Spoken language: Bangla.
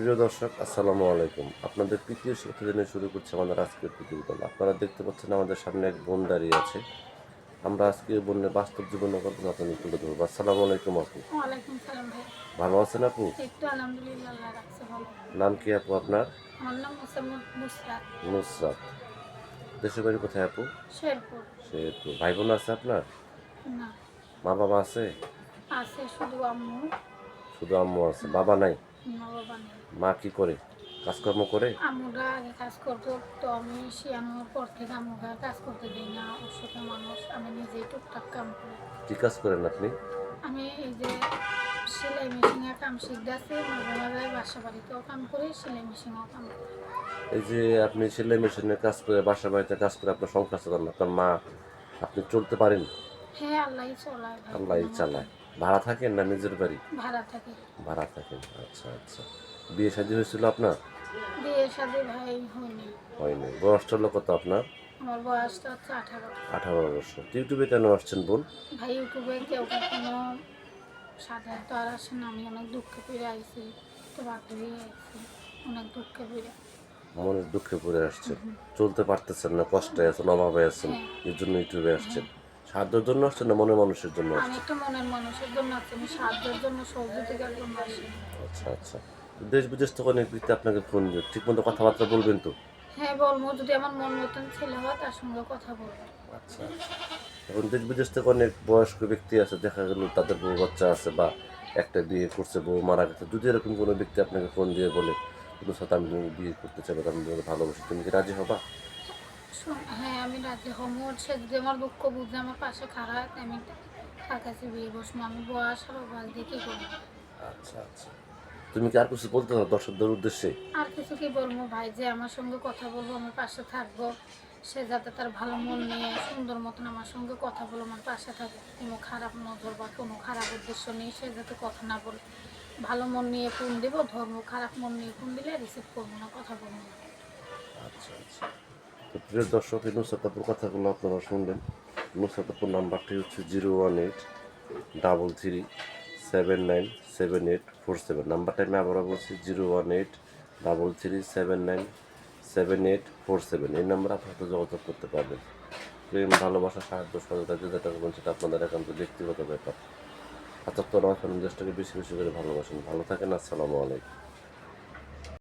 প্রিয় দর্শক আসসালামু আলাইকুম। আপনাদের তৃতীয় শিক্ষা দিনে শুরু করছে আমাদের আজকের প্রতিবেদন। আপনারা দেখতে পাচ্ছেন আমাদের সামনে এক বোন দাঁড়িয়ে আছে। আমরা আজকে বোনের বাস্তব জীবন আপনাদের তুলে ধরবো। আসসালামু আলাইকুম আপু। ভালো আছেন আপু? নাম কি আপু আপনার? নুসরাত। দেশের বাড়ি কোথায় আপু? শেরপুর। ভাই বোন আছে আপনার? মা বাবা আছে? আছে শুধু আম্মু। শুধু আম্মু আছে। বাবা নাই? মা বাবা নেই। মা কি করে? কাজকর্ম করে? আম্মুরা আগে কাজ করতো তো আমি শিয়ানোর পর থেকে আম্মুরা কাজ করতে দিই না অসুখ মানুষ আমি নিজেই টুকটাক কাম করি। কি কাজ করেন আপনি? আমি এই যে সেলাই মেশিনের কাম শিখতেছি মাঝে মাঝে বাসা বাড়িতেও কাম করি সেলাই মেশিনেও কাম করি। এই যে আপনি সেলাই মেশিনে কাজ করে বাসা বাড়িতে কাজ করে আপনার সংসার চালান আপনার মা আপনি চলতে পারেন? হ্যাঁ আল্লাহই চলায় ভাই। আল্লাহ চালায়। ভাড়া থাকেন না নিজের বাড়ি? ভাড়া থাকি। ভাড়া থাকেন আচ্ছা আচ্ছা। বিয়ে শাদী হয়েছিল আপনার? বিয়ের সাথে ভাই হয়নি। হয়নি। বয়স চলল কত আপনার? আমার বয়সটা হচ্ছে আঠারো। আঠারো বছর। ইউটিউবে কেন আসছেন বোন ভাই ইউটিউবে কেউ কখনো সাধারণ তো আর আসে না। আমি অনেক দুঃখে পেরে আইছি তো বাধ্য হয়ে আইছি অনেক দুঃখে পেরে মনের দুঃখে পড়ে আসছেন। চলতে পারতেছেন না কষ্টে আছেন অভাবে আছেন। এর জন্য ইউটিউবে আসছেন। সাহায্যের জন্য আসছে না মনের মানুষের জন্য আমি একটা মনের মানুষের জন্য আমি সাহায্যের জন্য সহযোগিতার জন্য আসি আচ্ছা আচ্ছা। দেশ বিদেশ থেকে অনেক ব্যক্তি আপনাকে ফোন দিয়ে ঠিক মতো কথাবার্তা বলবেন তো? হ্যাঁ বলব যদি আমার মন মতন ছেলে হয় তার সঙ্গে কথা বলব। আচ্ছা। এখন দেশ বিদেশ থেকে অনেক বয়স্ক ব্যক্তি আছে দেখা গেল তাদের বউ বাচ্চা আছে বা একটা বিয়ে করছে বউ মারা গেছে। যদি এরকম কোনো ব্যক্তি আপনাকে ফোন দিয়ে বলে কোনো সাথে আমি বিয়ে করতে চাই বা আমি ভালোবাসি তুমি কি রাজি হবা? হ্যাঁ আমি রাজি হমো সে যদি আমার দুঃখ বুঝে আমার পাশে খারাপ আমি তার কাছে বিয়ে বসবো। আমি বয়স আর অবাস দিয়ে কী করব? আচ্ছা আচ্ছা। তুমি কি আর কিছু বলতে চাও দর্শকদের উদ্দেশ্যে? আর কিছু কি বলব ভাই? যে আমার সঙ্গে কথা বলব আমার পাশে থাকব। সে যাতে তার ভালো মন নিয়ে সুন্দর মতন আমার সঙ্গে কথা বলে আমার পাশে থাকে কোনো খারাপ নজর বা কোনো খারাপ উদ্দেশ্য নেই সে যাতে কথা না বলে। ভালো মন নিয়ে ফোন দেব ধর্ম খারাপ মন নিয়ে ফোন দিলে রিসিভ করব না কথা বলব না। আচ্ছা আচ্ছা। তো প্রিয় দর্শক, এই নুসরাত কথাগুলো আপনারা শুনলেন। নুসরাত আপুর নাম্বারটি হচ্ছে zero one eight double three seven nine seven eight four seven. নাম্বারটা আমি আবারও বলছি, zero one eight double three seven nine seven eight four seven. এই নাম্বারে আপনার যোগাযোগ করতে পারবেন। প্রেম, ভালোবাসা, সাহায্য, সহযোগিতা যেটা করবেন সেটা আপনাদের একান্ত ব্যক্তিগত ব্যাপার। আচ্ছা তোরা দেশটাকে বেশি বেশি করে ভালোবাসেন। ভালো থাকেন, আসসালামু আলাইকুম।